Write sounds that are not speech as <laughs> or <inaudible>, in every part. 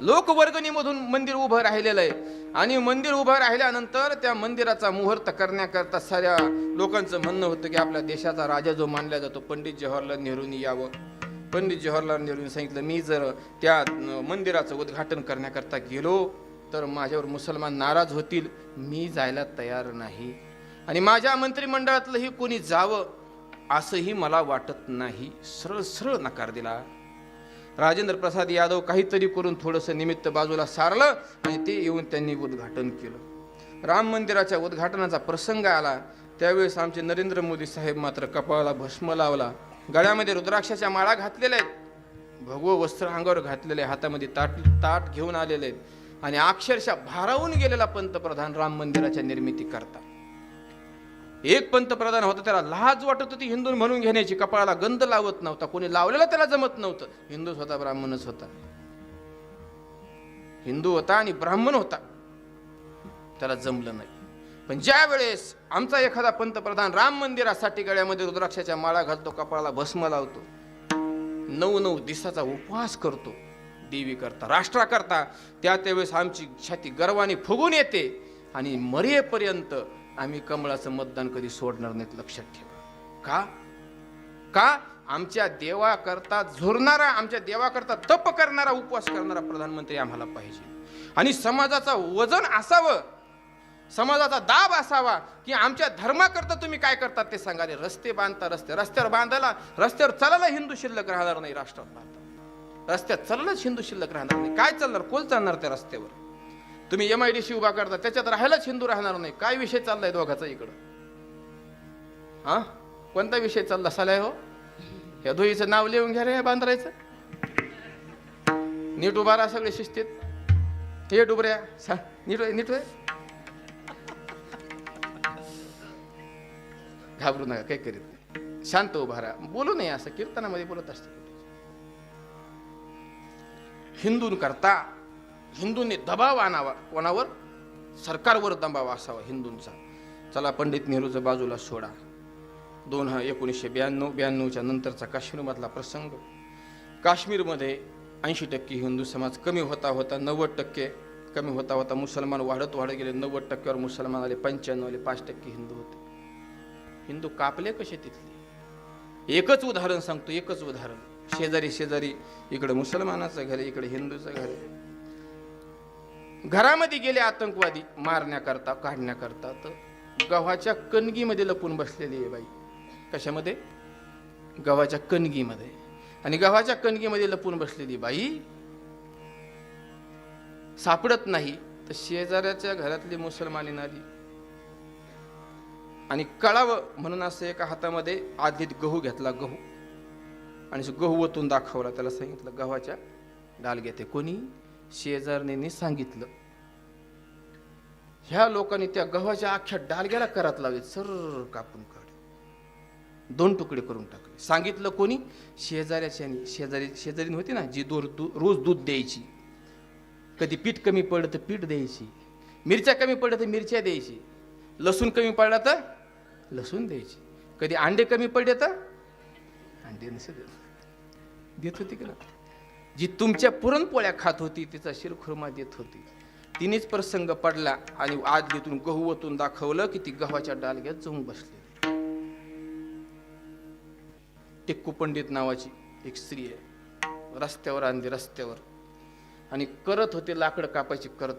लोकवर्गणीमधून मंदिर उभं राहिलेलं आहे. आणि मंदिर उभं राहिल्यानंतर त्या मंदिराचा मुहूर्त करण्याकरता साऱ्या लोकांचं म्हणणं होतं की आपल्या देशाचा राजा जो मानला जातो पंडित जवाहरलाल नेहरूंनी यावं. पंडित जवाहरलाल नेहरूंनी सांगितलं मी जर त्या मंदिराचं उद्घाटन करण्याकरता गेलो तर माझ्यावर मुसलमान नाराज होतील. मी जायला तयार नाही. आणि माझ्या मंत्रिमंडळातलंही कोणी जावं असंही मला वाटत नाही. सरळ सरळ नकार दिला. राजेंद्र प्रसाद यादव काहीतरी करून थोडंसं निमित्त बाजूला सारलं आणि ते येऊन त्यांनी उद्घाटन केलं. राम मंदिराच्या उद्घाटनाचा प्रसंग आला. त्यावेळेस आमचे नरेंद्र मोदी साहेब मात्र कपाळाला भस्म लावला. गळ्यामध्ये रुद्राक्षाच्या माळा घातलेल्या आहेत. भगव वस्त्र अंगावर घातलेले हातामध्ये ताट ताट घेऊन आलेले आहेत. आणि अक्षरशः भारावून गेलेला पंतप्रधान राम मंदिराच्या निर्मिती करता एक पंतप्रधान होता त्याला लाज वाटत होती हिंदू म्हणून घेण्याची. कपाळाला गंध लावत नव्हता. कोणी लावलेला त्याला जमत नव्हतं. हिंदू होता ब्राह्मणच होता. हिंदू होता आणि ब्राह्मण होता. त्याला जमलं नाही. पण ज्या वेळेस आमचा एखादा पंतप्रधान राम मंदिरासाठी गळ्यामध्ये रुद्राक्षाच्या माळा घालतो कपाळाला भस्म लावतो नऊ नऊ दिवसाचा उपवास करतो देवी करता राष्ट्रा करता त्या त्यावेळेस आमची छाती गर्वाने फुगून येते आणि मरेपर्यंत आम्ही कमळाचं मतदान कधी सोडणार नाहीत लक्षात ठेवा. का? का? आमच्या देवाकरता झुरणारा आमच्या देवाकरता तप करणारा उपवास करणारा प्रधानमंत्री आम्हाला पाहिजे. आणि समाजाचा वजन असावं. समाजाचा दाब असावा की आमच्या धर्माकरता तुम्ही काय करतात ते सांगा. रस्ते बांधता रस्ते रस्त्यावर बांधायला रस्त्यावर चालायला हिंदू शिल्लक राहणार नाही राष्ट्रात. भारतात रस्त्यात चाललाच हिंदू शिल्लक राहणार नाही. काय चालणार? कोण चालणार त्या रस्त्यावर? तुम्ही एम आय डी सी उभा करता त्याच्यात राहायलाच हिंदू राहणार नाही. काय विषय चाललाय दोघाचा इकडं? हा? कोणता विषय चालला? सालाय हो? या धुईचं नाव लिहून घ्या रे या बांधरायचं नीट उभा राहा सगळे शिस्तीत. हे डुबऱ्या. सा- नीट नीट घाबरू नका काही करीत नाही. शांत उभा राहा. बोलू नये असं कीर्तनामध्ये बोलत असते. हिंदून करता हिंदूंनी दबाव आणावा कोणावर? सरकारवर दबाव असावा हिंदूंचा. चला पंडित नेहरूचं बाजूला सोडा. दोन हा एकोणीसशे ब्याण्णव ब्याण्णवच्या नंतरचा काश्मीरमधला प्रसंग. काश्मीरमध्ये ऐंशी टक्के हिंदू समाज कमी होता होता नव्वद टक्के कमी होता होता मुसलमान वाढत वाढत गेले नव्वद टक्क्यावर मुसलमान आले पंच्याण्णव आले पाच टक्के हिंदू होते. हिंदू कापले कसे तिथले? एकच उदाहरण सांगतो एकच उदाहरण. शेजारी शेजारी इकडे मुसलमानाचं घर आहे इकडे हिंदूचं घर आहे. घरामध्ये गेले आतंकवादी मारण्याकरता काढण्याकरता तर गव्हाच्या कणगीमध्ये लपून बसलेली आहे बाई. कशामध्ये? गव्हाच्या कणगीमध्ये. आणि गव्हाच्या कणगीमध्ये लपून बसलेली बाई सापडत नाही तर शेजाऱ्याच्या घरातली मुसलमानी आली आणि कळावं म्हणून असं एका हातामध्ये आधीत गहू घेतला गहू. आणि गहू ओतून दाखवला त्याला सांगितलं गव्हाच्या डाल घेते कोणी? शेजारणींनी सांगितलं. ह्या लोकांनी त्या गव्हाच्या अख्ख्या डालग्याला करात लावले सर कापून काढ दोन तुकडे करून टाकले. सांगितलं कोणी? शेजाऱ्याच्या शेजारी शेजारी होती ना जी दोर दू रोज दूध द्यायची. कधी पीठ कमी पडलं तर पीठ द्यायची. मिरच्या कमी पडल्या तर मिरच्या द्यायची. लसूण कमी पडला तर लसूण द्यायची. कधी अंडे कमी पडले तर अंडे नसे देत. होती का? ना जी तुमच्या पुरणपोळ्या खात होती तिचा शिरखुर्मा देत होती. तिनेच प्रसंग पडला आणि आदलीतून गहू ओतून दाखवलं की ती गव्हाच्या डालग्यात जाऊन बसली. टिक्कू पंडित नावाची एक स्त्री आहे. रस्त्यावर आणली रस्त्यावर. आणि करत होते लाकडं कापायची करत.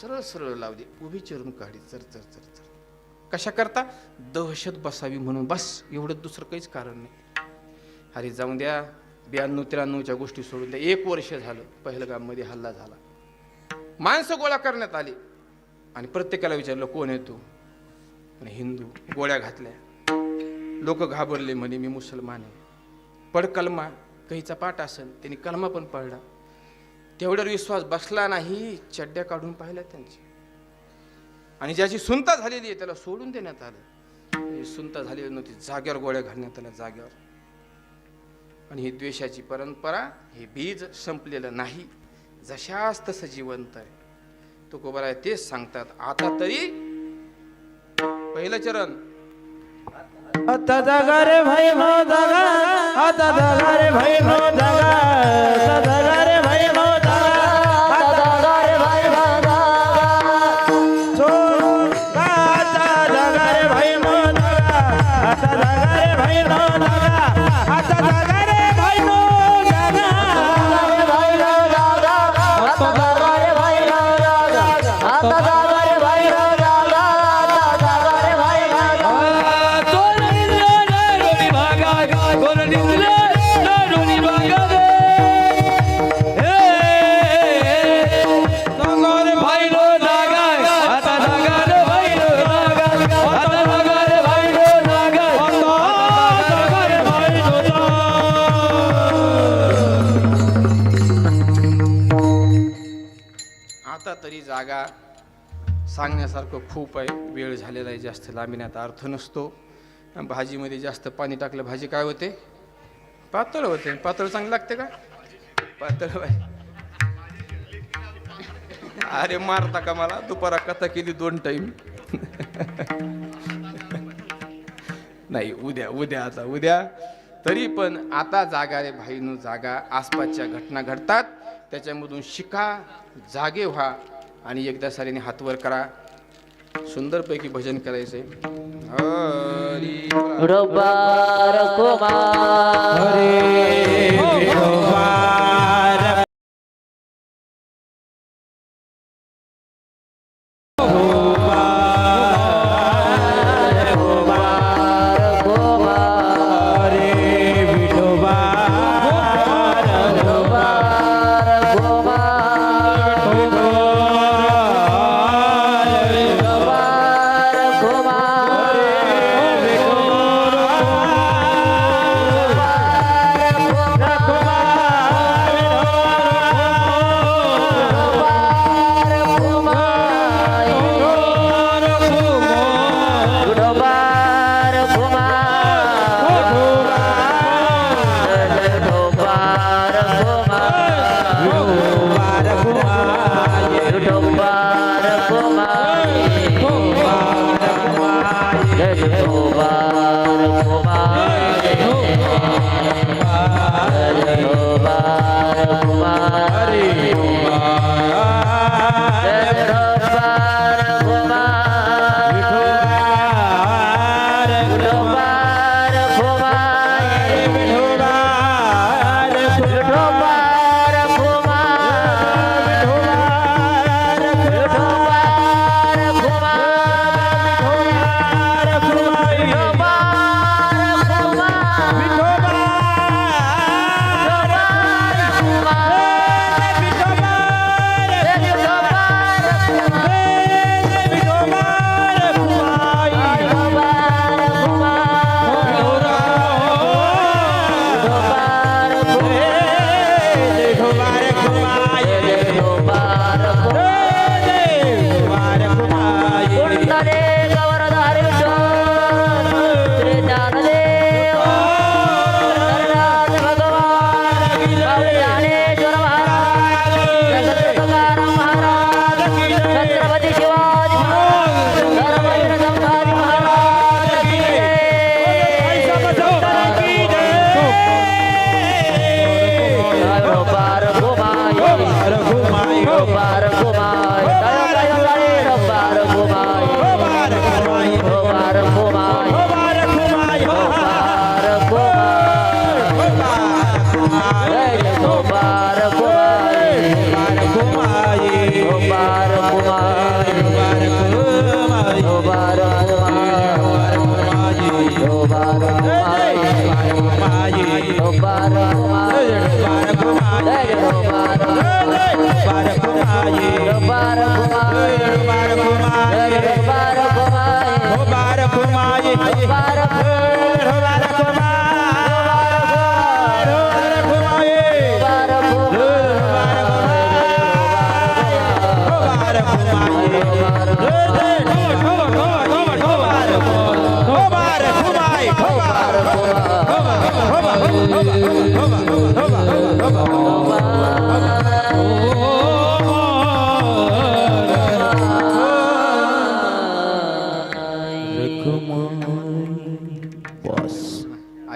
सरळ सरळ लावली. उभी चिरून काढली. चर चर चर चर. कशा करता? दहशत बसावी म्हणून. बस एवढं दुसरं काहीच कारण नाही. अरे जाऊन द्या. ब्याण्णव त्र्याण्णवच्या गोष्टी सोडून द्या. एक वर्ष झालं पहिलगाममध्ये हल्ला झाला. माणसं गोळा करण्यात आली. आणि प्रत्येकाला विचारलं कोण आहे तू? हिंदू गोळ्या घातल्या. लोक घाबरले म्हणे मी मुसलमान आहे. पड कलमा काहीचा पाठ असेल त्यांनी कलमा पण पडला तेवढ्यावर विश्वास बसला नाही चड्ड्या काढून पाहिल्या त्यांची. आणि ज्याची सुनता झालेली आहे त्याला सोडून देण्यात आलं. सुनता झालेली नव्हती जाग्यावर गोळ्या घालण्यात आल्या जाग्यावर आणि ही द्वेषाची परंपरा हे बीज संपलेलं नाही. जशास तसं जिवंत आहे. तुकोबराय आहे तेच सांगतात आता तरी पहिलं चरण. आता जागा रे भाई भो जागा आता जागा रे भाई भो जागा जागा सांगण्यासारखं खूप आहे. वेळ झालेला आहे जास्त लांबण्यात अर्थ नसतो. भाजीमध्ये जास्त पाणी टाकलं भाजी काय होते? पातळ होते. पातळ चांगलं लागते का? पातळ अरे मारता का मला? दुपारा कथा केली दोन टाईम नाही उद्या उद्या आता उद्या. तरी पण आता जागा रे भाईनो जागा. आसपासच्या घटना घडतात. त्याच्यामधून शिका जागे व्हा. आणि एकदा सारीने हातवर करा. सुंदरपैकी भजन करायचंय. हरी कुमार. जय रबार कुमार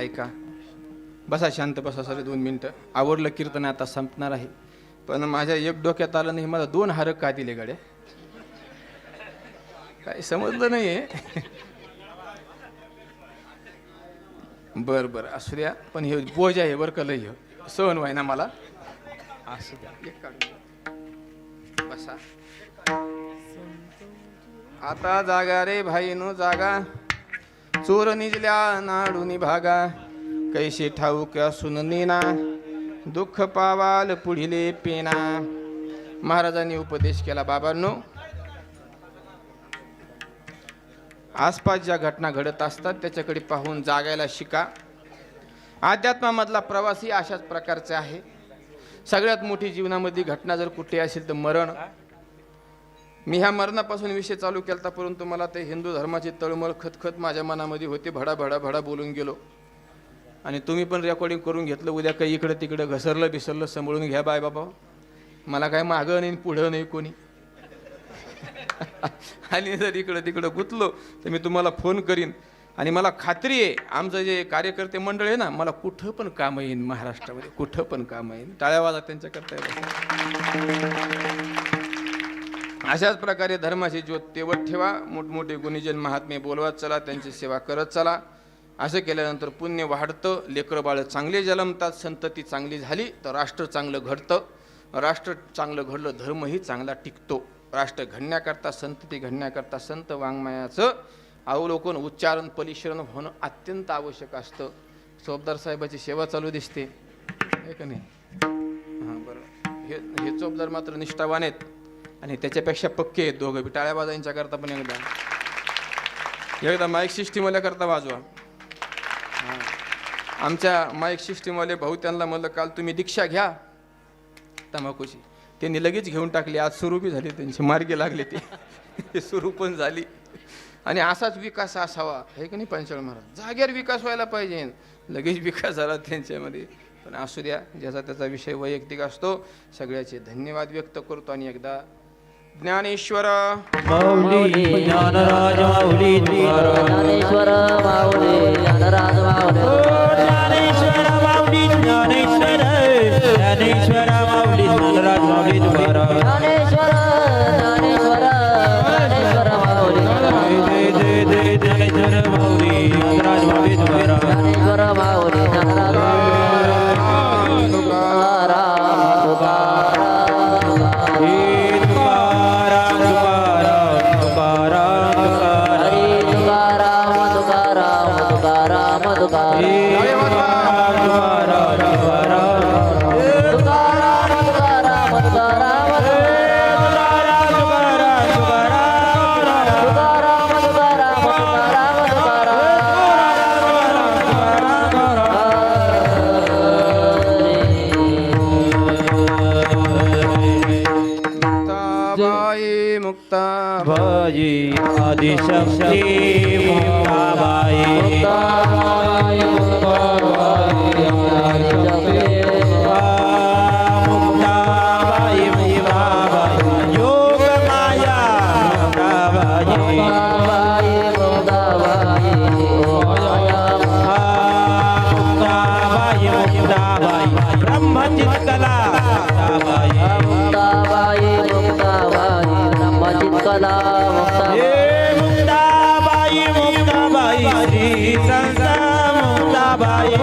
ऐका. बसा शांत बसा सर दोन मिनटं. आवडलं कीर्तन आता संपणार आहे. पण माझ्या एक डोक्यात आलं नाही मला दोन हारक का दिले गाड्या? काही समजलं नाहीये. बर बर. असू द्या पण हे बोज आहे बरं का लय ह्यो. सहन व्हाय ना मला? असू द्या. बसा. आता जागा रे भाई नो जागा. चोर निजल्या नाडूनी भागा. कैसे ठाऊक असून नेना. दुःख पावाल पुढिले पेना. महाराजांनी उपदेश केला बाबांनो. आसपास ज्या घटना घडत असतात त्याच्याकडे पाहून जागायला शिका. अध्यात्मामधला प्रवासी अशाच प्रकारचे आहे. सगळ्यात मोठी जीवनामध्ये घटना जर कुठे असेल तर मरण. मी ह्या मरणापासून विषय चालू केला परंतु मला ते हिंदू धर्माची तळमळ खतखत माझ्या मनामध्ये होते भडा भडा भडा बोलून गेलो. आणि तुम्ही पण रेकॉर्डिंग करून घेतलं उद्या काही इकडं तिकडं घसरलं बिसरलं सांभाळून घ्या बाय बाबा. मला काय मागं नाही पुढं नाही कोणी. आणि जर इकडं तिकडं गुंतलो तर मी तुम्हाला फोन करीन. आणि मला खात्री आहे आमचं जे कार्यकर्ते मंडळ आहे ना मला कुठं पण काम येईन महाराष्ट्रामध्ये कुठं पण काम येईन. टाळ्यावाजा वाजा त्यांच्याकरता अशाच प्रकारे धर्माची ज्योत तेवत ठेवा. मोठमोठे गुणीजन महात्मे बोलवत चला त्यांची सेवा करत चला. असं केल्यानंतर पुण्य वाढतं लेकरं बाळं चांगले जन्मतात संतती चांगली झाली तर राष्ट्र चांगलं घडतं. राष्ट्र चांगलं घडलं धर्मही चांगला टिकतो. राष्ट्र घडण्याकरता संतती घडण्याकरता संत वाङ्मयाचं अवलोकन उच्चारण परिश्रम होणं अत्यंत आवश्यक असतं. चोपदार साहेबाची सेवा चालू दिसते. आहे का नाही? हां बरं. हे हे चोपदार मात्र निष्ठावान आहेत आणि त्याच्यापेक्षा पक्के आहेत दोघं. बिटाळ्या करता पण एकदा. एकदा माईक सिस्टीमवाल्या करता वाजवा. हां. आमच्या माईक सिस्टीमवाले भाऊ त्यांना म्हणलं काल तुम्ही दीक्षा घ्या. तंबाखूची. त्यांनी लगेच घेऊन टाकली. आज <laughs> सुरू बी झाली त्यांचे मार्गे लागले ते. पण झाली. आणि असाच विकास असावा. हे की नाही पंचाळ महाराज? जागेवर विकास व्हायला पाहिजे. लगेच विकास झाला त्यांच्यामध्ये. पण असू द्या ज्याचा त्याचा विषय वैयक्तिक असतो. सगळ्याचे धन्यवाद व्यक्त करतो आणि एकदा ज्ञानेश्वर माऊली ज्ञानराज माऊली. ज्ञानेश्वर माऊली ज्ञानराज माऊली भजी बाई आदिशक्ती मुक्ताबाई मुक्ताबाई मुक्ताबाई मुक्ताबाई मुक्ताबाई. मुक्ताबाई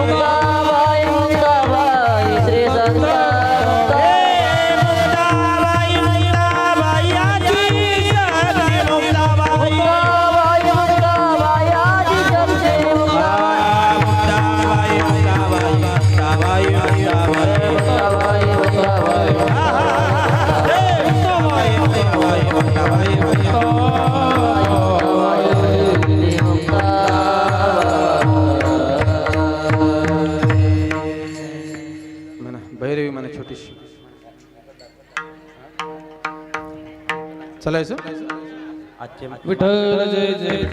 विठ्ठल जय जय